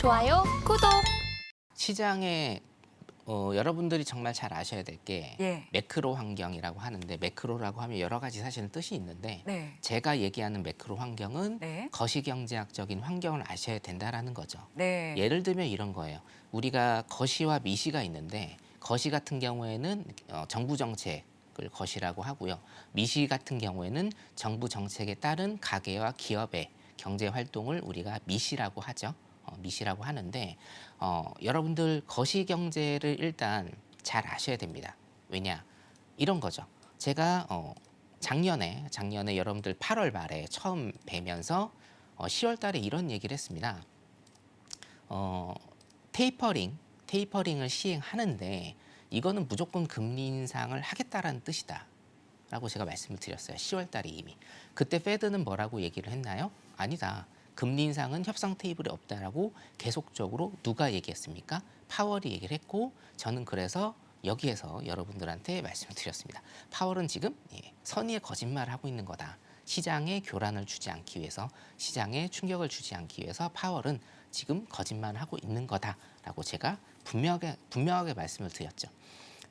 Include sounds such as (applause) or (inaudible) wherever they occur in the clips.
좋아요, 구독. 시장에 어, 여러분들이 정말 잘 아셔야 될게 예. 매크로 환경이라고 하는데 매크로라고 하면 여러 가지 사실은 뜻이 있는데 네. 제가 얘기하는 매크로 환경은 네. 거시경제학적인 환경을 아셔야 된다라는 거죠. 네. 예를 들면 이런 거예요. 우리가 거시와 미시가 있는데 거시 같은 경우에는 어, 정부 정책 을 거시라고 하고요. 미시 같은 경우에는 정부 정책에 따른 가계와 기업의 경제 활동을 우리가 미시라고 하죠. 어, 미시라고 하는데 어, 여러분들 거시 경제를 일단 잘 아셔야 됩니다. 왜냐? 이런 거죠. 제가 어, 작년에 작년에 여러분들 8월 말에 처음 뵈면서 어, 10월 달에 이런 얘기를 했습니다. 어, 테이퍼링, 테이퍼링을 시행하는데 이거는 무조건 금리 인상을 하겠다라는 뜻이다. 라고 제가 말씀을 드렸어요. 10월 달에 이미. 그때 페드는 뭐라고 얘기를 했나요? 아니다. 금리 인상은 협상 테이블에 없다라고 계속적으로 누가 얘기했습니까? 파월이 얘기를 했고 저는 그래서 여기에서 여러분들한테 말씀을 드렸습니다. 파월은 지금 예, 선의의 거짓말을 하고 있는 거다. 시장에 교란을 주지 않기 위해서 시장에 충격을 주지 않기 위해서 파월은 지금 거짓말을 하고 있는 거다라고 제가 분명하게 분명하게 말씀을 드렸죠.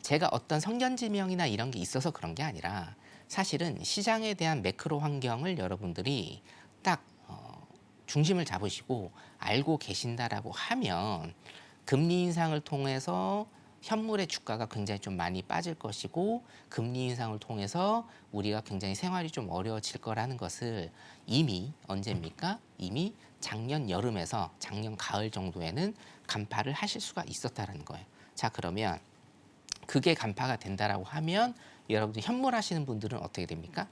제가 어떤 성견지명이나 이런 게 있어서 그런 게 아니라 사실은 시장에 대한 매크로 환경을 여러분들이 딱 어, 중심을 잡으시고 알고 계신다라고 하면 금리 인상을 통해서 현물의 주가가 굉장히 좀 많이 빠질 것이고 금리 인상을 통해서 우리가 굉장히 생활이 좀 어려워질 거라는 것을 이미 언제입니까? 이미 작년 여름에서 작년 가을 정도에는 간파를 하실 수가 있었다는 거예요. 자 그러면 그게 간파가 된다라고 하면 여러분들 현물 하시는 분들은 어떻게 됩니까?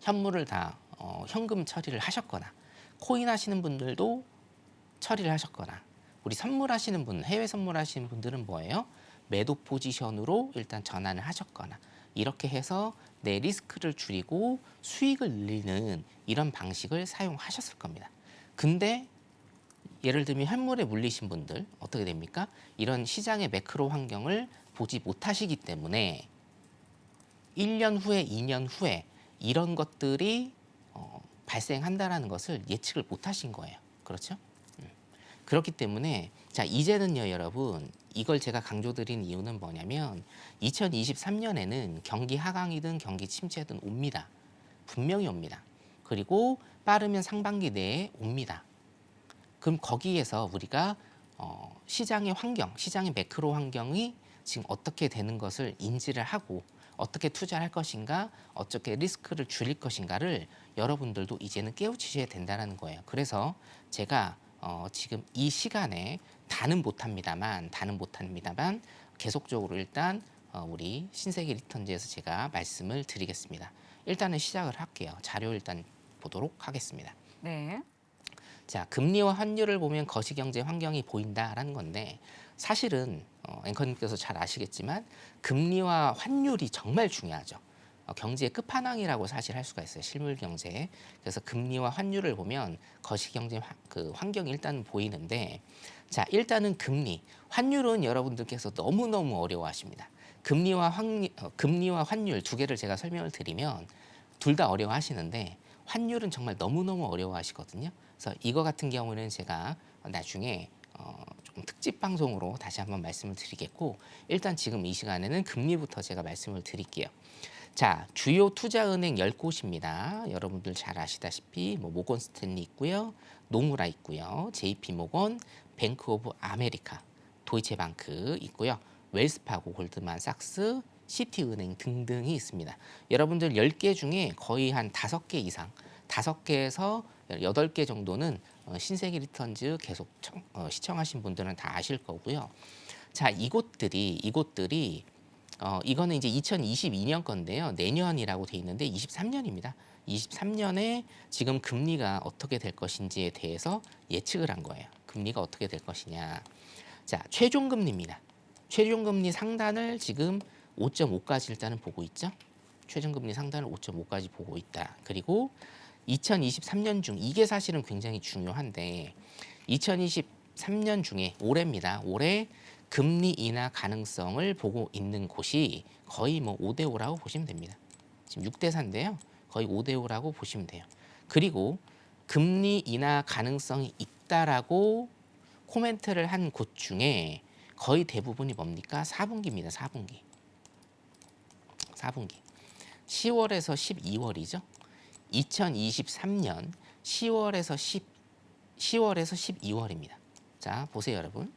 현물을 다 어, 현금 처리를 하셨거나 코인 하시는 분들도 처리를 하셨거나 우리 선물하시는 분, 해외 선물하시는 분들은 뭐예요? 매도 포지션으로 일단 전환을 하셨거나 이렇게 해서 내 리스크를 줄이고 수익을 늘리는 이런 방식을 사용하셨을 겁니다. 근데 예를 들면 현물에 물리신 분들 어떻게 됩니까? 이런 시장의 매크로 환경을 보지 못하시기 때문에 1년 후에 2년 후에 이런 것들이 어, 발생한다라는 것을 예측을 못하신 거예요. 그렇죠? 음. 그렇기 때문에 자 이제는요 여러분 이걸 제가 강조드린 이유는 뭐냐면 2023년에는 경기 하강이든 경기 침체든 옵니다. 분명히 옵니다. 그리고 빠르면 상반기 내에 옵니다. 그럼 거기에서 우리가 어, 시장의 환경, 시장의 매크로 환경이 지금 어떻게 되는 것을 인지를 하고 어떻게 투자할 것인가, 어떻게 리스크를 줄일 것인가를 여러분들도 이제는 깨우치셔야 된다는 거예요. 그래서 제가 어, 지금 이 시간에 다는 못합니다만, 다는 못합니다만 계속적으로 일단 어, 우리 신세계 리턴즈에서 제가 말씀을 드리겠습니다. 일단은 시작을 할게요. 자료 일단 보도록 하겠습니다. 네. 자, 금리와 환율을 보면 거시경제 환경이 보인다라는 건데 사실은 어, 앵커님께서 잘 아시겠지만 금리와 환율이 정말 중요하죠. 어, 경제의 끝판왕이라고 사실 할 수가 있어요. 실물 경제. 그래서 금리와 환율을 보면 거시경제 화- 그 환경이 일단 보이는데 자, 일단은 금리, 환율은 여러분들께서 너무너무 어려워하십니다. 금리와 환 어, 금리와 환율 두 개를 제가 설명을 드리면 둘 다 어려워하시는데 환율은 정말 너무너무 어려워하시거든요. 그래서 이거 같은 경우는 제가 나중에 어, 특집 방송으로 다시 한번 말씀을 드리겠고 일단 지금 이 시간에는 금리부터 제가 말씀을 드릴게요. 자, 주요 투자은행 10곳입니다. 여러분들 잘 아시다시피 뭐 모건 스탠리 있고요. 노무라 있고요. JP 모건, 뱅크 오브 아메리카, 도이체방크 있고요. 웰스파고, 골드만삭스, 시티은행 등등이 있습니다. 여러분들 10개 중에 거의 한 5개 이상, 5개에서 8개 정도는 어, 신세계 리턴즈 계속 청- 어, 시청하신 분들은 다 아실 거고요. 자, 이곳들이 이곳들이 어, 이거는 이제 2022년 건데요. 내년이라고 돼 있는데 23년입니다. 23년에 지금 금리가 어떻게 될 것인지에 대해서 예측을 한 거예요. 금리가 어떻게 될 것이냐. 자, 최종 금리입니다. 최종 금리 상단을 지금 5.5까지 일단은 보고 있죠. 최종 금리 상단을 5.5까지 보고 있다. 그리고 2023년 중 이게 사실은 굉장히 중요한데 2023년 중에 올해입니다. 올해 금리 인하 가능성을 보고 있는 곳이 거의 뭐 5대 5라고 보시면 됩니다. 지금 6대 4인데요. 거의 5대 5라고 보시면 돼요. 그리고 금리 인하 가능성이 있다라고 코멘트를 한 곳 중에 거의 대부분이 뭡니까? 4분기입니다. 4분기. 4분기. 10월에서 12월이죠. 2023년 10월에서 10 10월에서 12월입니다. 자, 보세요, 여러분.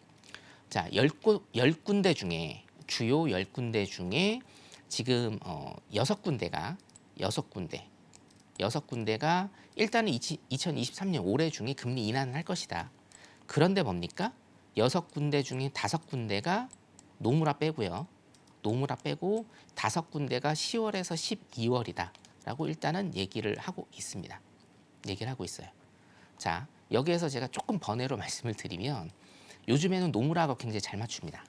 자, 10곳 10군데 중에 주요 10군데 중에 지금 어, 6군데가 6군데 여섯 군데가 일단은 2023년 올해 중에 금리 인하는 할 것이다. 그런데 뭡니까? 여섯 군데 중에 다섯 군데가 노무라 빼고요. 노무라 빼고 다섯 군데가 10월에서 12월이다 라고 일단은 얘기를 하고 있습니다. 얘기를 하고 있어요. 자, 여기에서 제가 조금 번외로 (laughs) 말씀을 드리면 요즘에는 노무라가 굉장히 잘 맞춥니다.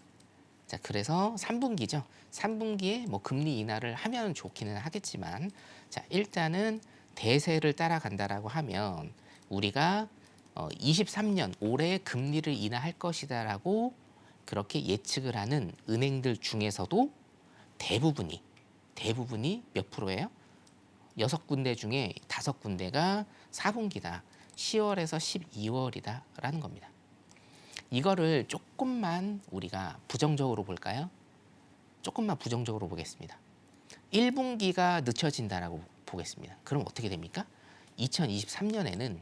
자, 그래서 3분기죠. 3분기에 뭐 금리 인하를 하면 좋기는 하겠지만 자, 일단은 대세를 따라간다라고 하면 우리가 어, 23년 올해 금리를 인하할 것이다라고 그렇게 예측을 하는 은행들 중에서도 대부분이 대부분이 몇 프로예요? 여섯 군데 중에 다섯 군데가 4분기다. 10월에서 12월이다라는 겁니다. 이거를 조금만 우리가 부정적으로 볼까요? 조금만 부정적으로 보겠습니다. 1분기가 늦춰진다라고 보겠습니다. 그럼 어떻게 됩니까? 2023년에는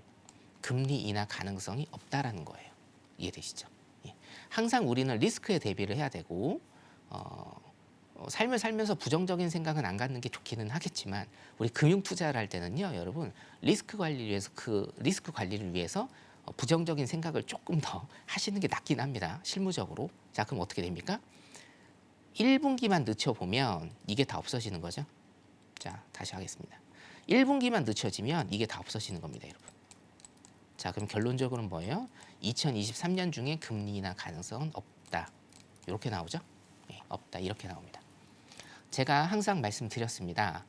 금리 인하 가능성이 없다라는 거예요. 이해되시죠? 예. 항상 우리는 리스크에 대비를 해야 되고 어, 어, 삶을 살면서 부정적인 생각은 안 갖는 게 좋기는 하겠지만 우리 금융 투자를 할 때는요, 여러분 리스크 관리를 위해서 그 리스크 관리를 위해서 어, 부정적인 생각을 조금 더 하시는 게 낫긴 합니다. 실무적으로. 자, 그럼 어떻게 됩니까? 1분기만 늦춰 보면 이게 다 없어지는 거죠. 자, 다시 하겠습니다. 1분기만 늦춰지면 이게 다 없어지는 겁니다, 여러분. 자, 그럼 결론적으로는 뭐예요? 2023년 중에 금리 인하 가능성은 없다. 이렇게 나오죠? 네, 없다. 이렇게 나옵니다. 제가 항상 말씀드렸습니다.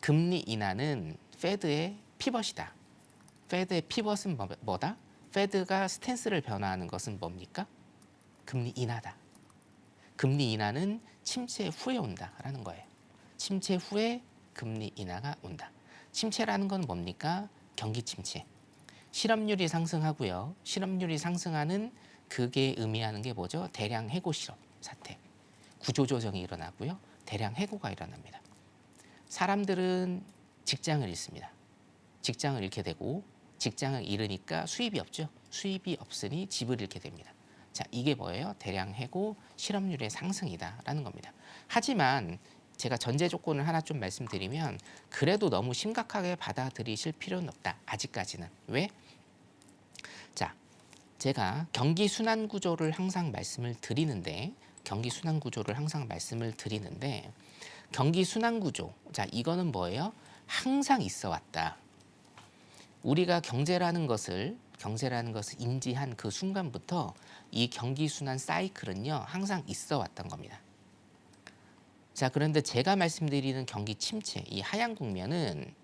금리 인하는 페드의 피벗이다. 페드의 피벗은 뭐, 뭐다? 페드가 스탠스를 변화하는 것은 뭡니까? 금리 인하다. 금리 인하는 침체 후에 온다라는 거예요. 침체 후에 금리 인하가 온다. 침체라는 건 뭡니까? 경기 침체. 실업률이 상승하고요. 실업률이 상승하는 그게 의미하는 게 뭐죠? 대량 해고 실업 사태. 구조조정이 일어나고요. 대량 해고가 일어납니다. 사람들은 직장을 잃습니다. 직장을 잃게 되고 직장을 잃으니까 수입이 없죠. 수입이 없으니 집을 잃게 됩니다. 자, 이게 뭐예요? 대량 해고 실업률의 상승이다라는 겁니다. 하지만 제가 전제 조건을 하나 좀 말씀드리면 그래도 너무 심각하게 받아들이실 필요는 없다. 아직까지는. 왜? 자, 제가 경기 순환 구조를 항상 말씀을 드리는데 경기 순환 구조를 항상 말씀을 드리는데 경기 순환 구조. 자, 이거는 뭐예요? 항상 있어 왔다. 우리가 경제라는 것을 경제라는 것을 인지한 그 순간부터 이 경기 순환 사이클은요 항상 있어 왔던 겁니다. 자 그런데 제가 말씀드리는 경기 침체 이 하향 국면은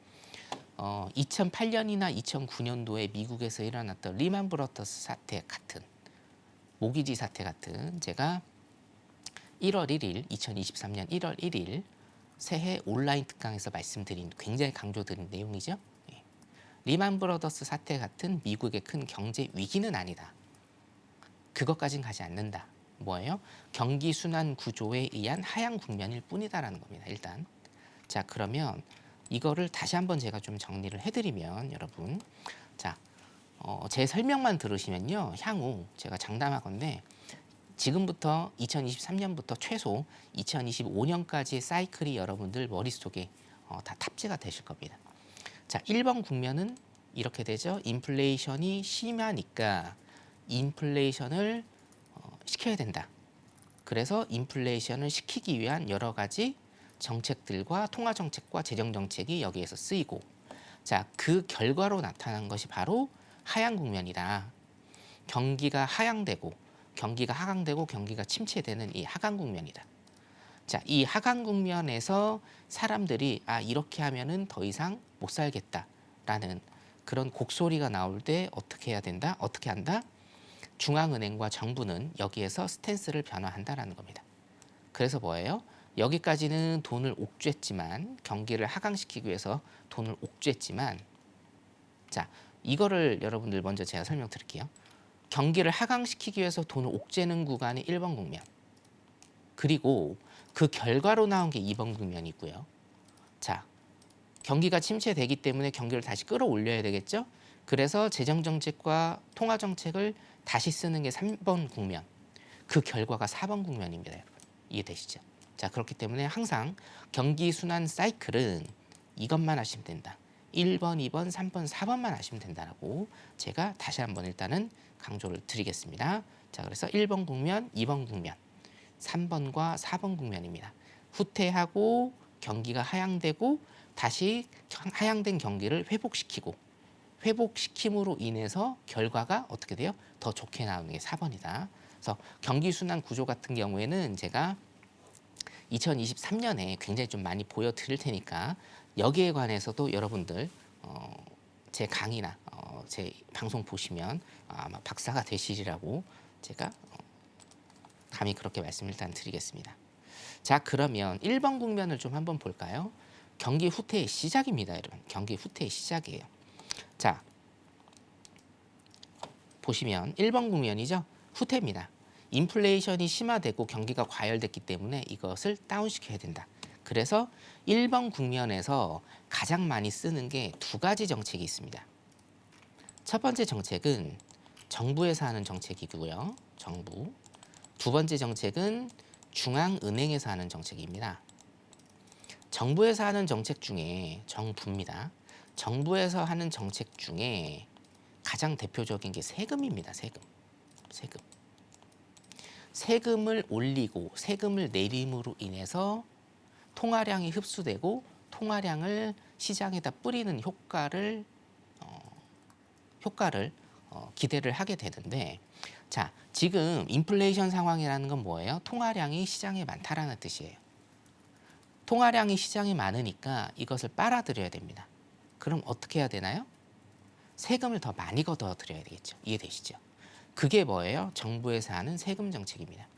어, 2008년이나 2009년도에 미국에서 일어났던 리만 브로터스 사태 같은 모기지 사태 같은 제가 1월 1일 2023년 1월 1일 새해 온라인 특강에서 말씀드린 굉장히 강조드린 내용이죠. 예. 리만 브로더스 사태 같은 미국의 큰 경제 위기는 아니다. 그것까진 가지 않는다. 뭐예요? 경기 순환 구조에 의한 하향 국면일 뿐이다라는 겁니다. 일단 자 그러면 이거를 다시 한번 제가 좀 정리를 해드리면 여러분 자. 어, 제 설명만 들으시면요 향후 제가 장담하건데 지금부터 2023년부터 최소 2025년까지의 사이클이 여러분들 머릿속에 어, 다 탑재가 되실 겁니다. 자, 1번 국면은 이렇게 되죠. 인플레이션이 심하니까 인플레이션을 시켜야 된다. 그래서 인플레이션을 시키기 위한 여러 가지 정책들과 통화 정책과 재정 정책이 여기에서 쓰이고 자, 그 결과로 나타난 것이 바로 하향 국면이다. 경기가 하향되고 경기가 하강되고 경기가 침체되는 이 하강 국면이다. 자, 이 하강 국면에서 사람들이 아, 이렇게 하면은 더 이상 못 살겠다라는 그런 곡소리가 나올 때 어떻게 해야 된다? 어떻게 한다? 중앙은행과 정부는 여기에서 스탠스를 변화한다라는 겁니다. 그래서 뭐예요? 여기까지는 돈을 옥죄했지만 경기를 하강시키기 위해서 돈을 옥죄했지만 자 이거를 여러분들 먼저 제가 설명드릴게요. 경기를 하강시키기 위해서 돈을 옥죄는 구간이 1번 국면. 그리고 그 결과로 나온 게 2번 국면이고요. 자, 경기가 침체되기 때문에 경기를 다시 끌어올려야 되겠죠? 그래서 재정 정책과 통화 정책을 다시 쓰는 게 3번 국면. 그 결과가 4번 국면입니다, 여러분. 이해되시죠? 자, 그렇기 때문에 항상 경기 순환 사이클은 이것만 하시면 된다. 1번, 2번, 3번, 4번만 하시면 된다라고 제가 다시 한번 일단은 강조를 드리겠습니다. 자, 그래서 1번 국면, 2번 국면, 3번과 4번 국면입니다. 후퇴하고 경기가 하향되고 다시 경- 하향된 경기를 회복시키고 회복시킴으로 인해서 결과가 어떻게 돼요? 더 좋게 나오는 게 4번이다. 그래서 경기 순환 구조 같은 경우에는 제가 2023년에 굉장히 좀 많이 보여드릴 테니까 여기에 관해서도 여러분들 어, 제 강의나 어, 제 방송 보시면 아마 박사가 되시리라고 제가 어, 감히 그렇게 말씀을 일단 드리겠습니다. 자 그러면 1번 국면을 좀 한번 볼까요? 경기 후퇴의 시작입니다, 여러분. 경기 후퇴의 시작이에요. 자 보시면 1번 국면이죠. 후퇴입니다. 인플레이션이 심화되고 경기가 과열됐기 때문에 이것을 다운시켜야 된다. 그래서 1번 국면에서 가장 많이 쓰는 게 두 가지 정책이 있습니다. 첫 번째 정책은 정부에서 하는 정책이고요. 정부. 두 번째 정책은 중앙은행에서 하는 정책입니다. 정부에서 하는 정책 중에 정부입니다. 정부에서 하는 정책 중에 가장 대표적인 게 세금입니다. 세금. 세금. 세금을 올리고 세금을 내림으로 인해서 통화량이 흡수되고 통화량을 시장에다 뿌리는 효과를 어, 효과를 어, 기대를 하게 되는데 자 지금 인플레이션 상황이라는 건 뭐예요? 통화량이 시장에 많다라는 뜻이에요. 통화량이 시장에 많으니까 이것을 빨아들여야 됩니다. 그럼 어떻게 해야 되나요? 세금을 더 많이 걷어들여야 되겠죠. 이해되시죠? 그게 뭐예요? 정부에서 하는 세금 정책입니다.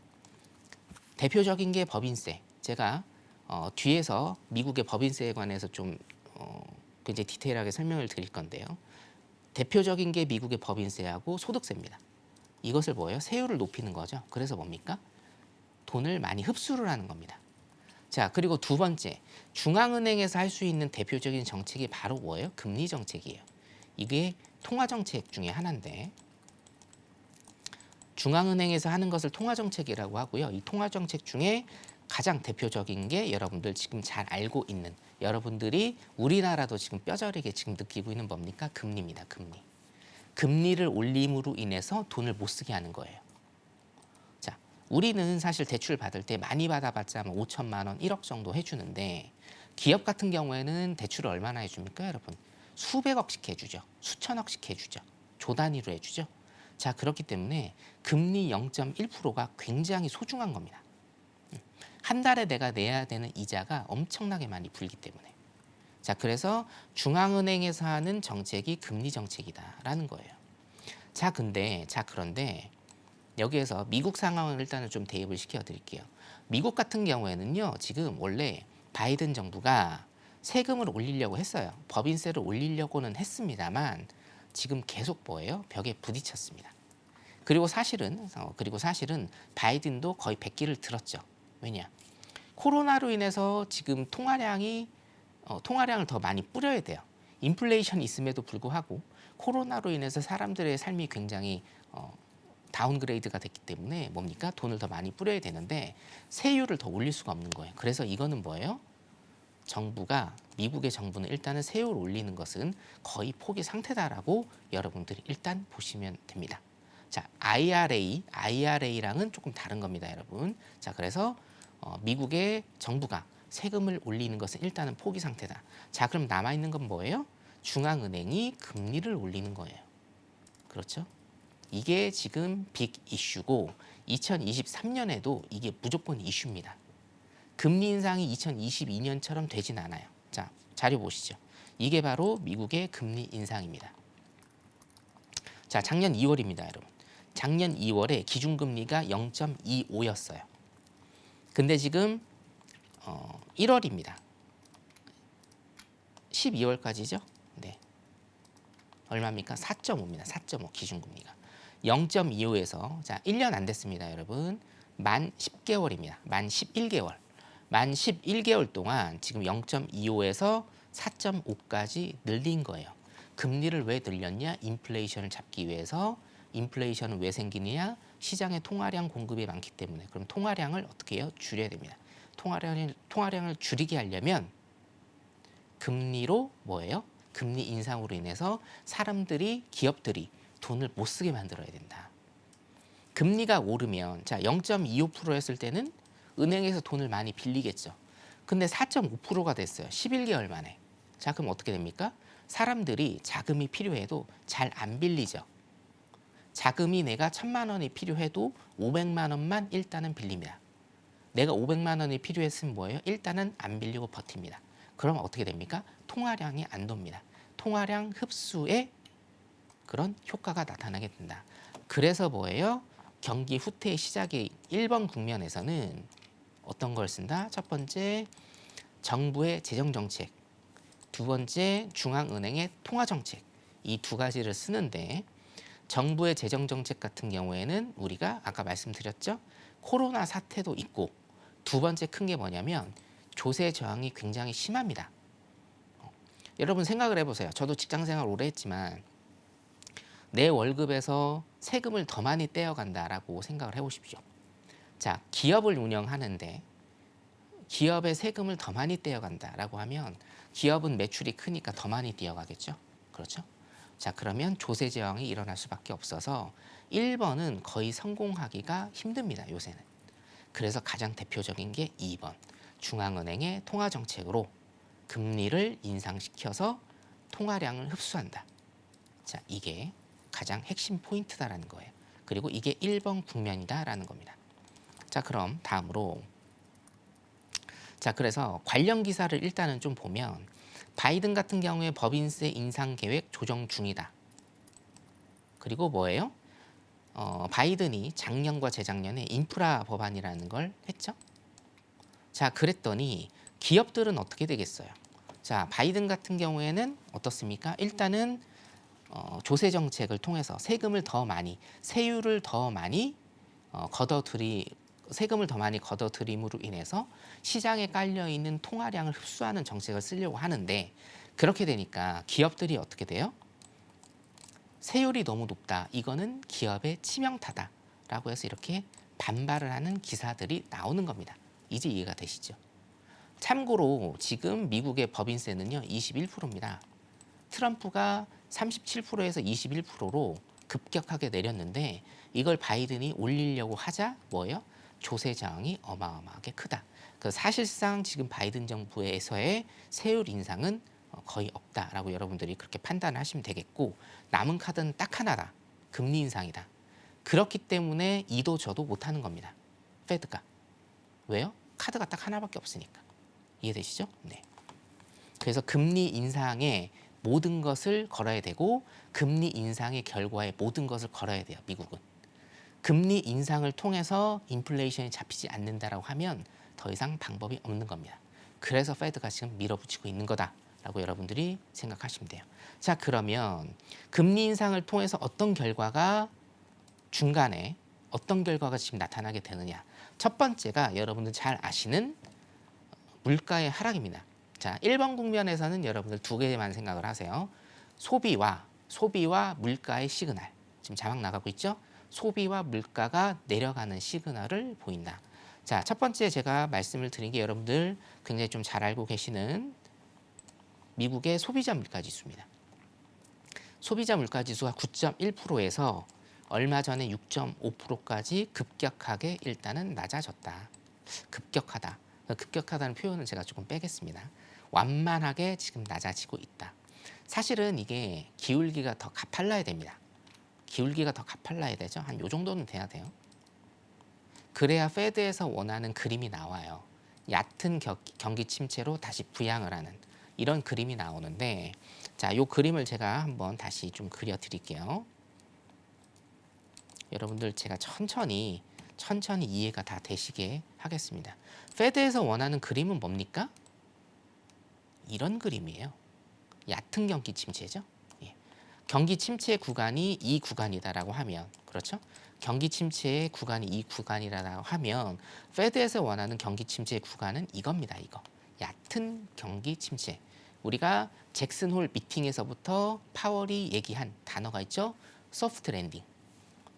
대표적인 게 법인세. 제가 어, 뒤에서 미국의 법인세에 관해서 좀 어, 굉장히 디테일하게 설명을 드릴 건데요. 대표적인 게 미국의 법인세하고 소득세입니다. 이것을 뭐예요? 세율을 높이는 거죠. 그래서 뭡니까? 돈을 많이 흡수를 하는 겁니다. 자, 그리고 두 번째, 중앙은행에서 할 수 있는 대표적인 정책이 바로 뭐예요? 금리 정책이에요. 이게 통화 정책 중에 하나인데 중앙은행에서 하는 것을 통화 정책이라고 하고요. 이 통화 정책 중에 가장 대표적인 게 여러분들 지금 잘 알고 있는 여러분들이 우리나라도 지금 뼈저리게 지금 느끼고 있는 뭡니까? 금리입니다. 금리. 금리를 올림으로 인해서 돈을 못 쓰게 하는 거예요. 자, 우리는 사실 대출 받을 때 많이 받아봤자 뭐 5천만 원, 1억 정도 해주는데 기업 같은 경우에는 대출을 얼마나 해줍니까, 여러분? 수백억씩 해주죠. 수천억씩 해주죠. 조 단위로 해주죠. 자, 그렇기 때문에 금리 0.1%가 굉장히 소중한 겁니다. 음, 한 달에 내가 내야 되는 이자가 엄청나게 많이 불기 때문에. 자, 그래서 중앙은행에서 하는 정책이 금리 정책이다라는 거예요. 자, 근데 자 그런데 여기에서 미국 상황을 일단은 좀 대입을 시켜 드릴게요. 미국 같은 경우에는요. 지금 원래 바이든 정부가 세금을 올리려고 했어요. 법인세를 올리려고는 했습니다만 지금 계속 뭐예요? 벽에 부딪혔습니다. 그리고 사실은 어, 그리고 사실은 바이든도 거의 백기를 들었죠. 왜냐? 코로나로 인해서 지금 통화량이 어, 통화량을 더 많이 뿌려야 돼요. 인플레이션이 있음에도 불구하고 코로나로 인해서 사람들의 삶이 굉장히 어, 다운그레이드가 됐기 때문에 뭡니까 돈을 더 많이 뿌려야 되는데 세율을 더 올릴 수가 없는 거예요. 그래서 이거는 뭐예요? 정부가 미국의 정부는 일단은 세율 올리는 것은 거의 포기 상태다라고 여러분들이 일단 보시면 됩니다. 자, IRA, IRA랑은 조금 다른 겁니다, 여러분. 자, 그래서 어, 미국의 정부가 세금을 올리는 것은 일단은 포기 상태다. 자, 그럼 남아 있는 건 뭐예요? 중앙은행이 금리를 올리는 거예요. 그렇죠? 이게 지금 빅 이슈고 2023년에도 이게 무조건 이슈입니다. 금리 인상이 2022년처럼 되진 않아요. 자, 자료 보시죠. 이게 바로 미국의 금리 인상입니다. 자, 작년 2월입니다, 여러분. 작년 2월에 기준금리가 0.25였어요. 근데 지금 어, 1월입니다. 12월까지죠? 네. 얼마입니까? 4.5입니다. 4.5 기준금리가. 0.25에서 자 1년 안 됐습니다, 여러분. 만 10개월입니다. 만 11개월. 만 11개월 동안 지금 0.25에서 4.5까지 늘린 거예요. 금리를 왜 늘렸냐? 인플레이션을 잡기 위해서 인플레이션은 왜 생기느냐? 시장에 통화량 공급이 많기 때문에 그럼 통화량을 어떻게 해요? 줄여야 됩니다. 통화량을 통화량을 줄이게 하려면 금리로 뭐예요? 금리 인상으로 인해서 사람들이 기업들이 돈을 못 쓰게 만들어야 된다. 금리가 오르면 자 0.25%였을 때는 은행에서 돈을 많이 빌리겠죠. 근데 4.5%가 됐어요. 11개월 만에. 자 그럼 어떻게 됩니까? 사람들이 자금이 필요해도 잘 안 빌리죠. 자금이 내가 천만 원이 필요해도 500만 원만 일단은 빌립니다. 내가 500만 원이 필요했으면 뭐예요? 일단은 안 빌리고 버팁니다. 그럼 어떻게 됩니까? 통화량이 안 돕니다. 통화량 흡수에 그런 효과가 나타나게 된다. 그래서 뭐예요? 경기 후퇴의 시작의 1번 국면에서는 어떤 걸 쓴다? 첫 번째 정부의 재정 정책, 두 번째 중앙은행의 통화 정책 이 두 가지를 쓰는데 정부의 재정 정책 같은 경우에는 우리가 아까 말씀드렸죠 코로나 사태도 있고 두 번째 큰 게 뭐냐면 조세 저항이 굉장히 심합니다. 어, 여러분 생각을 해보세요. 저도 직장생활 오래 했지만 내 월급에서 세금을 더 많이 떼어간다라고 생각을 해보십시오. 자, 기업을 운영하는데 기업의 세금을 더 많이 떼어간다라고 하면 기업은 매출이 크니까 더 많이 떼어가겠죠. 그렇죠? 자, 그러면 조세 저항이 일어날 수밖에 없어서 1번은 거의 성공하기가 힘듭니다. 요새는. 그래서 가장 대표적인 게 2번. 중앙은행의 통화 정책으로 금리를 인상시켜서 통화량을 흡수한다. 자, 이게 가장 핵심 포인트다라는 거예요. 그리고 이게 1번 국면이다라는 겁니다. 자, 그럼 다음으로 자, 그래서 관련 기사를 일단은 좀 보면 바이든 같은 경우에 법인세 인상 계획 조정 중이다. 그리고 뭐예요? 어, 바이든이 작년과 재작년에 인프라 법안이라는 걸 했죠. 자, 그랬더니 기업들은 어떻게 되겠어요? 자, 바이든 같은 경우에는 어떻습니까? 일단은 어, 조세 정책을 통해서 세금을 더 많이, 세율을 더 많이 어, 걷어들이 세금을 더 많이 걷어들임으로 인해서 시장에 깔려 있는 통화량을 흡수하는 정책을 쓰려고 하는데 그렇게 되니까 기업들이 어떻게 돼요? 세율이 너무 높다. 이거는 기업의 치명타다 라고 해서 이렇게 반발을 하는 기사들이 나오는 겁니다. 이제 이해가 되시죠? 참고로 지금 미국의 법인세는요 21%입니다. 트럼프가 37%에서 21%로 급격하게 내렸는데 이걸 바이든이 올리려고 하자 뭐예요? 조세 저항이 어마어마하게 크다. 그 사실상 지금 바이든 정부에서의 세율 인상은 어, 거의 없다라고 여러분들이 그렇게 판단하시면 되겠고 남은 카드는 딱 하나다. 금리 인상이다. 그렇기 때문에 이도 저도 못하는 겁니다. 페드가 왜요? 카드가 딱 하나밖에 없으니까 이해되시죠? 네. 그래서 금리 인상에 모든 것을 걸어야 되고 금리 인상의 결과에 모든 것을 걸어야 돼요. 미국은 금리 인상을 통해서 인플레이션이 잡히지 않는다라고 하면 더 이상 방법이 없는 겁니다. 그래서 페드가 지금 밀어붙이고 있는 거다라고 여러분들이 생각하시면 돼요. 자 그러면 금리 인상을 통해서 어떤 결과가 중간에 어떤 결과가 지금 나타나게 되느냐? 첫 번째가 여러분들 잘 아시는 물가의 하락입니다. 자, 1번 국면에서는 여러분들 두 개만 생각을 하세요. 소비와 소비와 물가의 시그널. 지금 자막 나가고 있죠? 소비와 물가가 내려가는 시그널을 보인다. 자, 첫 번째 제가 말씀을 드린 게 여러분들 굉장히 좀 잘 알고 계시는 미국의 소비자 물가 지수입니다. 소비자 물가 지수가 9.1%에서 얼마 전에 6.5%까지 급격하게 일단은 낮아졌다. 급격하다. 급격하다는 표현은 제가 조금 빼겠습니다. 완만하게 지금 낮아지고 있다. 사실은 이게 기울기가 더 가팔라야 됩니다. 기울기가 더 가팔라야 되죠. 한 요 정도는 돼야 돼요. 그래야 페드에서 원하는 그림이 나와요. 얕은 겨, 경기 침체로 다시 부양을 하는 이런 그림이 나오는데 자, 요 그림을 제가 한번 다시 좀 그려 드릴게요. 여러분들 제가 천천히 천천히 이해가 다 되시게 하겠습니다. 페드에서 원하는 그림은 뭡니까? 이런 그림이에요. 얕은 경기 침체죠. 예. 경기 침체 구간이 이 구간이다라고 하면 그렇죠? 경기 침체의 구간이 이 구간이라고 하면 페드에서 원하는 경기 침체의 구간은 이겁니다. 이거 얕은 경기 침체. 우리가 잭슨 홀 미팅에서부터 파월이 얘기한 단어가 있죠. 소프트 랜딩.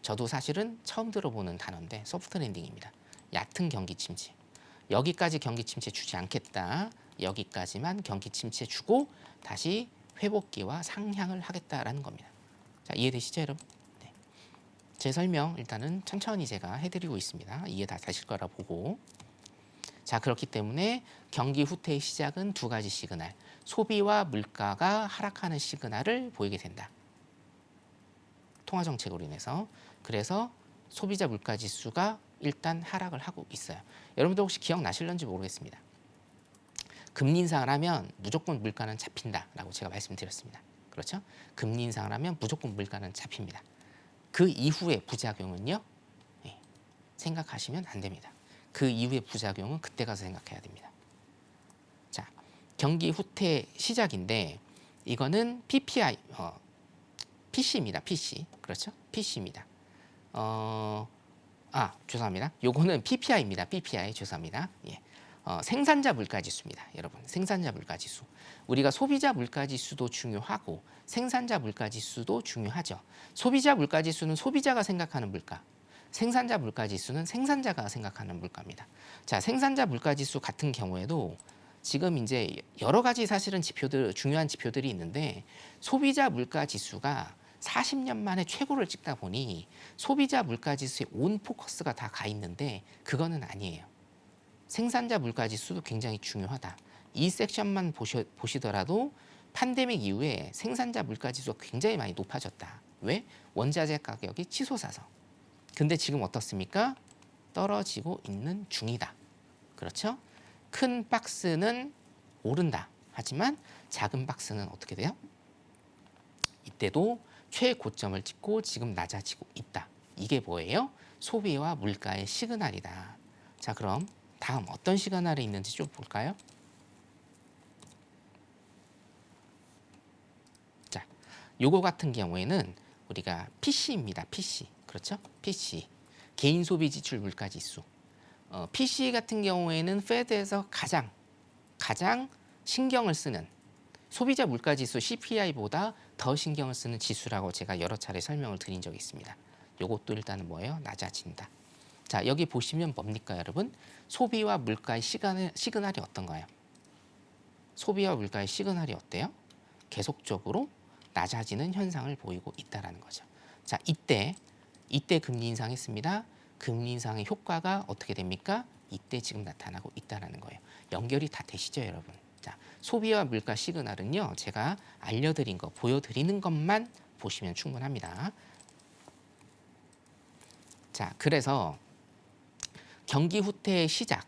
저도 사실은 처음 들어보는 단어인데 소프트 랜딩입니다. 얕은 경기 침체. 여기까지 경기 침체 주지 않겠다. 여기까지만 경기 침체 주고 다시 회복기와 상향을 하겠다라는 겁니다. 자, 이해되시죠, 여러분? 네. 제 설명 일단은 천천히 제가 해드리고 있습니다. 이해 다 되실 거라 보고. 자, 그렇기 때문에 경기 후퇴의 시작은 두 가지 시그널. 소비와 물가가 하락하는 시그널을 보이게 된다. 통화 정책으로 인해서. 그래서 소비자 물가 지수가 일단 하락을 하고 있어요. 여러분들 혹시 기억나실런지 모르겠습니다. 금리 인상을 하면 무조건 물가는 잡힌다라고 제가 말씀드렸습니다. 그렇죠? 금리 인상을 하면 무조건 물가는 잡힙니다. 그 이후의 부작용은요? 예, 생각하시면 안 됩니다. 그 이후의 부작용은 그때 가서 생각해야 됩니다. 자, 경기 후퇴 시작인데 이거는 PPI, 어, PC입니다. PC. 그렇죠? PC입니다. 어, 아, 죄송합니다. 요거는 PPI입니다. PPI. 죄송합니다. 예. 어, 생산자 물가 지수입니다. 여러분. 생산자 물가 지수. 우리가 소비자 물가 지수도 중요하고 생산자 물가 지수도 중요하죠. 소비자 물가 지수는 소비자가 생각하는 물가. 생산자 물가 지수는 생산자가 생각하는 물가입니다. 자, 생산자 물가 지수 같은 경우에도 지금 이제 여러 가지 사실은 지표들 중요한 지표들이 있는데 소비자 물가 지수가 40년 만에 최고를 찍다 보니 소비자 물가 지수에 온 포커스가 다 가 있는데 그거는 아니에요. 생산자 물가 지수도 굉장히 중요하다. 이 섹션만 보시, 보시더라도 팬데믹 이후에 생산자 물가 지수가 굉장히 많이 높아졌다. 왜? 원자재 가격이 치솟아서. 근데 지금 어떻습니까? 떨어지고 있는 중이다. 그렇죠? 큰 박스는 오른다. 하지만 작은 박스는 어떻게 돼요? 이때도 최고점을 찍고 지금 낮아지고 있다. 이게 뭐예요? 소비와 물가의 시그널이다. 자, 그럼 다음 어떤 시그널이 있는지 좀 볼까요? 자, 요거 같은 경우에는 우리가 PC입니다. PC. 그렇죠? PC. 개인 소비 지출 물가 지수. 어, PC 같은 경우에는 페드에서 가장 가장 신경을 쓰는 소비자 물가 지수 CPI보다 더 신경을 쓰는 지수라고 제가 여러 차례 설명을 드린 적이 있습니다. 요것도 일단은 뭐예요? 낮아진다. 자, 여기 보시면 뭡니까, 여러분? 소비와 물가의 시그널, 시그널이 어떤가요? 소비와 물가의 시그널이 어때요? 계속적으로 낮아지는 현상을 보이고 있다라는 거죠. 자, 이때 이때 금리 인상했습니다. 금리 인상의 효과가 어떻게 됩니까? 이때 지금 나타나고 있다라는 거예요. 연결이 다 되시죠, 여러분? 자, 소비와 물가 시그널은요. 제가 알려드린 거, 보여드리는 것만 보시면 충분합니다. 자, 그래서 경기 후퇴의 시작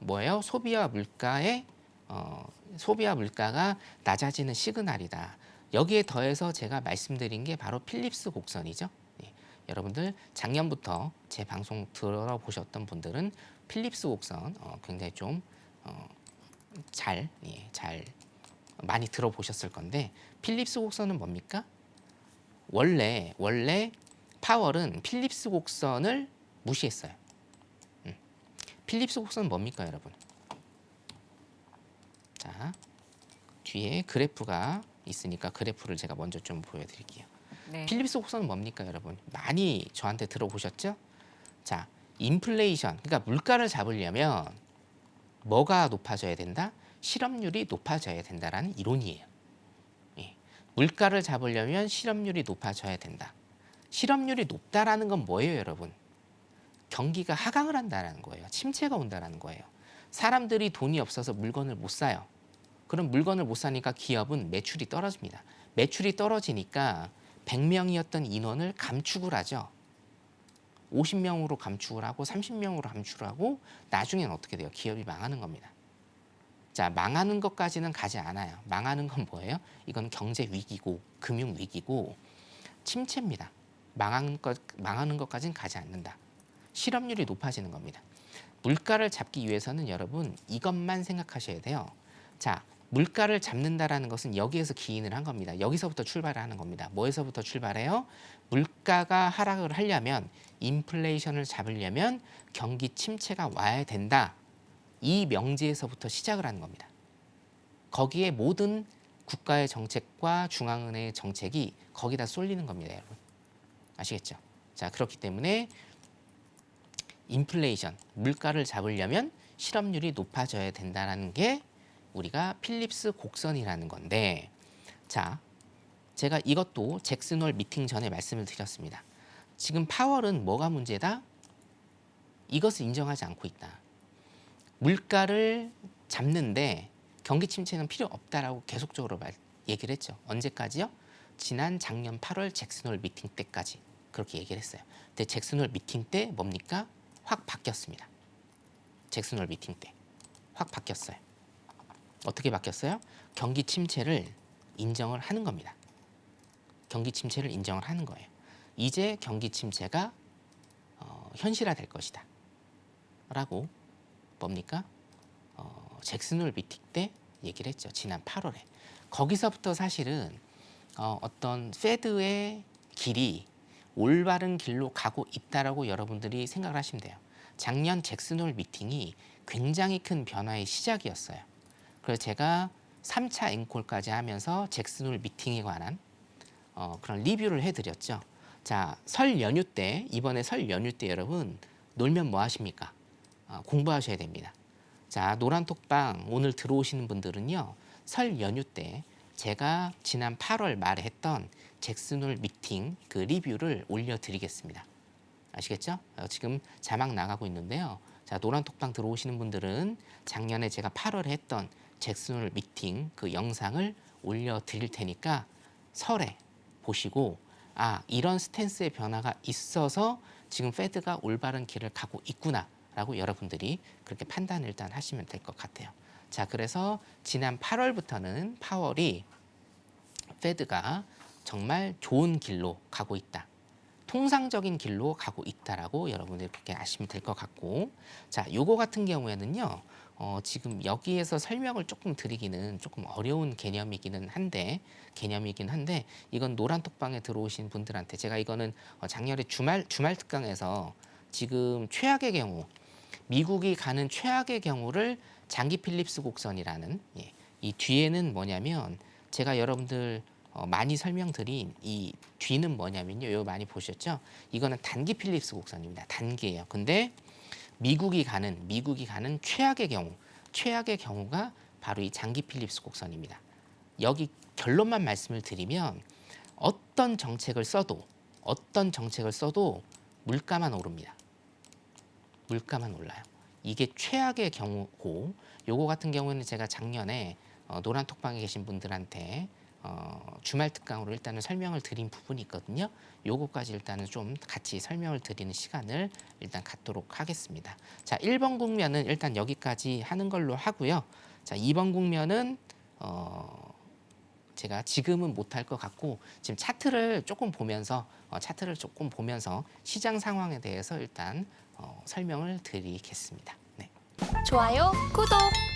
뭐예요? 소비와 물가의 어, 소비와 물가가 낮아지는 시그널이다. 여기에 더해서 제가 말씀드린 게 바로 필립스 곡선이죠. 예, 여러분들 작년부터 제 방송 들어보셨던 분들은 필립스 곡선 어, 굉장히 좀 어, 잘, 예, 잘 많이 들어보셨을 건데 필립스 곡선은 뭡니까? 원래 원래 파월은 필립스 곡선을 무시했어요. 음. 필립스 곡선은 뭡니까, 여러분? 자, 뒤에 그래프가 있으니까 그래프를 제가 먼저 좀 보여드릴게요. 네. 필립스 곡선은 뭡니까, 여러분? 많이 저한테 들어보셨죠? 자, 인플레이션, 그러니까 물가를 잡으려면 뭐가 높아져야 된다? 실업률이 높아져야 된다라는 이론이에요. 예. 물가를 잡으려면 실업률이 높아져야 된다. 실업률이 높다라는 건 뭐예요, 여러분? 경기가 하강을 한다는 거예요. 침체가 온다는 거예요. 사람들이 돈이 없어서 물건을 못 사요. 그럼 물건을 못 사니까 기업은 매출이 떨어집니다. 매출이 떨어지니까 100명이었던 인원을 감축을 하죠. 50명으로 감축을 하고 30명으로 감축을 하고 나중엔 어떻게 돼요? 기업이 망하는 겁니다. 자, 망하는 것까지는 가지 않아요. 망하는 건 뭐예요? 이건 경제 위기고 금융 위기고 침체입니다. 망하는 것 망하는 것까지는 가지 않는다. 실업률이 높아지는 겁니다. 물가를 잡기 위해서는 여러분 이것만 생각하셔야 돼요. 자, 물가를 잡는다라는 것은 여기에서 기인을 한 겁니다. 여기서부터 출발을 하는 겁니다. 뭐에서부터 출발해요? 물가가 하락을 하려면 인플레이션을 잡으려면 경기 침체가 와야 된다. 이 명제에서부터 시작을 하는 겁니다. 거기에 모든 국가의 정책과 중앙은행의 정책이 거기다 쏠리는 겁니다, 여러분. 아시겠죠? 자, 그렇기 때문에 인플레이션, 물가를 잡으려면 실업률이 높아져야 된다는 게 우리가 필립스 곡선이라는 건데, 자, 제가 이것도 잭슨홀 미팅 전에 말씀을 드렸습니다. 지금 파월은 뭐가 문제다? 이것을 인정하지 않고 있다. 물가를 잡는데 경기 침체는 필요 없다라고 계속적으로 말, 얘기를 했죠. 언제까지요? 지난 작년 8월 잭슨홀 미팅 때까지 그렇게 얘기를 했어요. 근데 잭슨홀 미팅 때 뭡니까? 확 바뀌었습니다. 잭슨홀 미팅 때 확 바뀌었어요. 어떻게 바뀌었어요? 경기 침체를 인정을 하는 겁니다. 경기 침체를 인정을 하는 거예요. 이제 경기 침체가 어, 현실화될 것이다. 라고 뭡니까? 어, 잭슨홀 미팅 때 얘기를 했죠. 지난 8월에. 거기서부터 사실은 어, 어떤 페드의 길이 올바른 길로 가고 있다라고 여러분들이 생각을 하시면 돼요. 작년 잭슨홀 미팅이 굉장히 큰 변화의 시작이었어요. 그래서 제가 3차 앵콜까지 하면서 잭슨홀 미팅에 관한 어, 그런 리뷰를 해드렸죠. 자, 설 연휴 때 이번에 설 연휴 때 여러분 놀면 뭐 하십니까? 어, 공부하셔야 됩니다. 자, 노란톡방 오늘 들어오시는 분들은요. 설 연휴 때 제가 지난 8월 말에 했던 잭슨홀 미팅 그 리뷰를 올려드리겠습니다. 아시겠죠? 어, 지금 자막 나가고 있는데요. 자, 노란톡방 들어오시는 분들은 작년에 제가 8월에 했던 잭슨홀 미팅 그 영상을 올려드릴 테니까 설에 보시고 아 이런 스탠스의 변화가 있어서 지금 페드가 올바른 길을 가고 있구나 라고 여러분들이 그렇게 판단을 일단 하시면 될 것 같아요. 자 그래서 지난 8월부터는 파월이 페드가 정말 좋은 길로 가고 있다. 통상적인 길로 가고 있다라고 여러분들이 그렇게 아시면 될 것 같고 자 요거 같은 경우에는요 어, 지금 여기에서 설명을 조금 드리기는 조금 어려운 개념이기는 한데 개념이긴 한데 이건 노란 톡방에 들어오신 분들한테 제가 이거는 어, 작년에 주말 주말 특강에서 지금 최악의 경우 미국이 가는 최악의 경우를 장기 필립스 곡선이라는 예, 이 뒤에는 뭐냐면 제가 여러분들 어, 많이 설명드린 이 뒤는 뭐냐면요. 이거 많이 보셨죠? 이거는 단기 필립스 곡선입니다. 단기예요. 근데 미국이 가는 미국이 가는 최악의 경우 최악의 경우가 바로 이 장기 필립스 곡선입니다. 여기 결론만 말씀을 드리면 어떤 정책을 써도 어떤 정책을 써도 물가만 오릅니다. 물가만 올라요. 이게 최악의 경우고 요거 같은 경우는 제가 작년에 어, 노란 톡방에 계신 분들한테 어, 주말 특강으로 일단은 설명을 드린 부분이 있거든요. 요거까지 일단은 좀 같이 설명을 드리는 시간을 일단 갖도록 하겠습니다. 자, 1번 국면은 일단 여기까지 하는 걸로 하고요. 자, 2번 국면은 어, 제가 지금은 못할 것 같고 지금 차트를 조금 보면서 어, 차트를 조금 보면서 시장 상황에 대해서 일단 어, 설명을 드리겠습니다. 네. 좋아요, 구독.